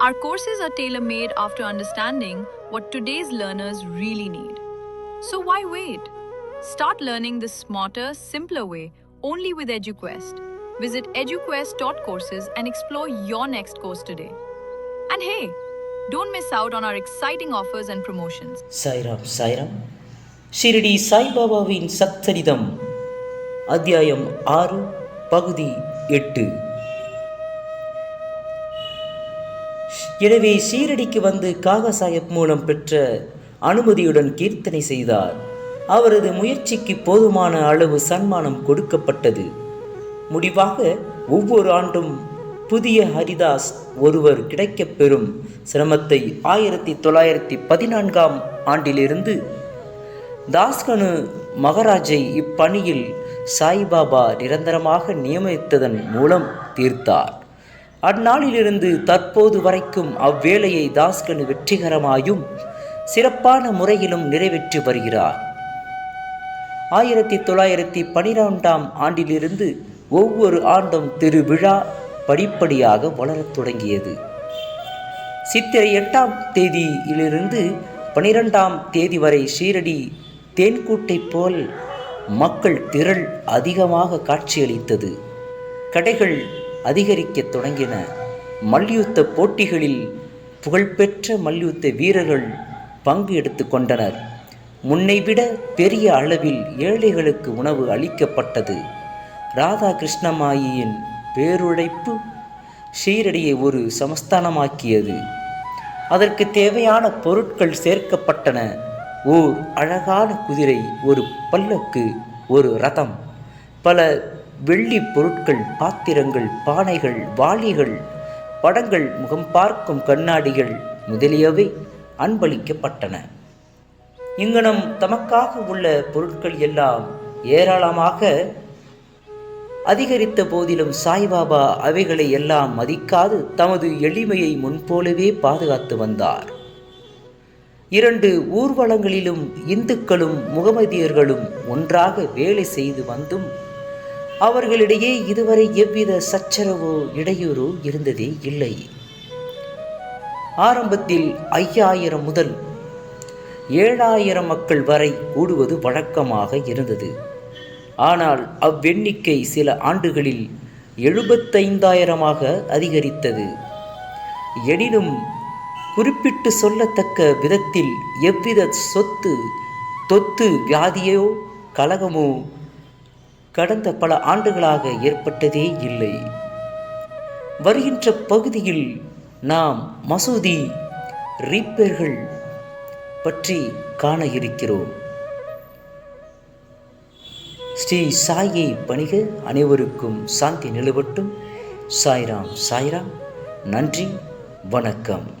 Our courses are tailor made after understanding what today's learners really need. So why wait? Start learning the smarter, simpler way only with EduQuest. Visit eduquest.courses and explore your next course today. And hey, don't miss out on our exciting offers and promotions. Sairam Sairam Shirdi சாய்பாபாவின் Satcharitam அத்தியாயம் ஆறு பகுதி எட்டு எனவே ஷீரடிக்கு வந்து காகா சாஹிப் மூலம் பெற்ற அனுமதியுடன் கீர்த்தனை செய்தார். அவரது முயற்சிக்கு போதுமான அளவு சன்மானம் கொடுக்கப்பட்டது. முடிவாக ஒவ்வொரு ஆண்டும் புதிய ஹரிதாஸ் ஒருவர் கிடைக்கப் பெறும் சிரமத்தை ஆயிரத்தி தொள்ளாயிரத்தி பதினான்காம் ஆண்டிலிருந்து தாஸ்கனு மகராஜை இப்பணியில் சாய்பாபா நிரந்தரமாக நியமித்ததன் மூலம் தீர்த்தார். அந்நாளிலிருந்து தற்போது வரைக்கும் அவ்வேலையை தாஸ்கனு வெற்றிகரமாயும் சிறப்பான முறையிலும் நிறைவேற்றி வருகிறார். ஆயிரத்தி தொள்ளாயிரத்தி பனிரெண்டாம் ஆண்டிலிருந்து ஒவ்வொரு ஆண்டும் திருவிழா படிப்படியாக வளரத் தொடங்கியது. சித்திரை எட்டாம் தேதியிலிருந்து பனிரெண்டாம் தேதி வரை ஷீரடி தேன்கூட்டை போல் மக்கள் திரள் அதிகமாக காட்சியளித்தது. கடைகள் அதிகரிக்கத் தொடங்கின. மல்யுத்த போட்டிகளில் புகழ்பெற்ற மல்யுத்த வீரர்கள் பங்கு எடுத்து கொண்டனர். முன்னைவிட பெரிய அளவில் ஏழைகளுக்கு உணவு அளிக்கப்பட்டது. ராதாகிருஷ்ணமாயியின் பேருழைப்பு ஷீரடியை ஒரு சமஸ்தானமாக்கியது. அதற்கு தேவையான பொருட்கள் சேர்க்கப்பட்டன. ஓர் அழகான குதிரை ஒரு பல்லக்கு ஒரு ரதம் பல வெள்ளி பொருட்கள் பாத்திரங்கள் பானைகள் வாளிகள் படங்கள் முகம் பார்க்கும் கண்ணாடிகள் முதலியவை அன்பளிக்கப்பட்டன. இங்கனம் தமக்காக உள்ள பொருட்கள் எல்லாம் ஏராளமாக அதிகரித்த போதிலும் சாய்பாபா அவைகளை எல்லாம் மதிக்காது தமது எளிமையை முன்போலவே பாதுகாத்து வந்தார். இரண்டு ஊர்வலங்களிலும் இந்துக்களும் முகமதியர்களும் ஒன்றாக வேலை செய்து வந்தும் அவர்களிடையே இதுவரை எவ்வித சச்சரவோ இடையூறோ இருந்ததே இல்லை. ஆரம்பத்தில் ஐயாயிரம் முதல் ஏழாயிரம் மக்கள் வரை கூடுவது வழக்கமாக இருந்தது. ஆனால் அவ்வெண்ணிக்கை சில ஆண்டுகளில் எழுபத்தைந்தாயிரமாக அதிகரித்தது. எனினும் குறிப்பிட்டு சொல்லத்தக்க விதத்தில் எவ்வித சொத்து தொத்து வியாதியோ கலகமோ கடந்த பல ஆண்டுகளாக ஏற்பட்டதே இல்லை. வருகின்ற பகுதியில் நாம் மசூதி ரீப்பேர்கள் பற்றி காண இருக்கிறோம். ஸ்ரீ சாயை பணிக அனைவருக்கும் சாந்தி நிலவட்டும். சாய்ராம் சாய்ராம் நன்றி வணக்கம்.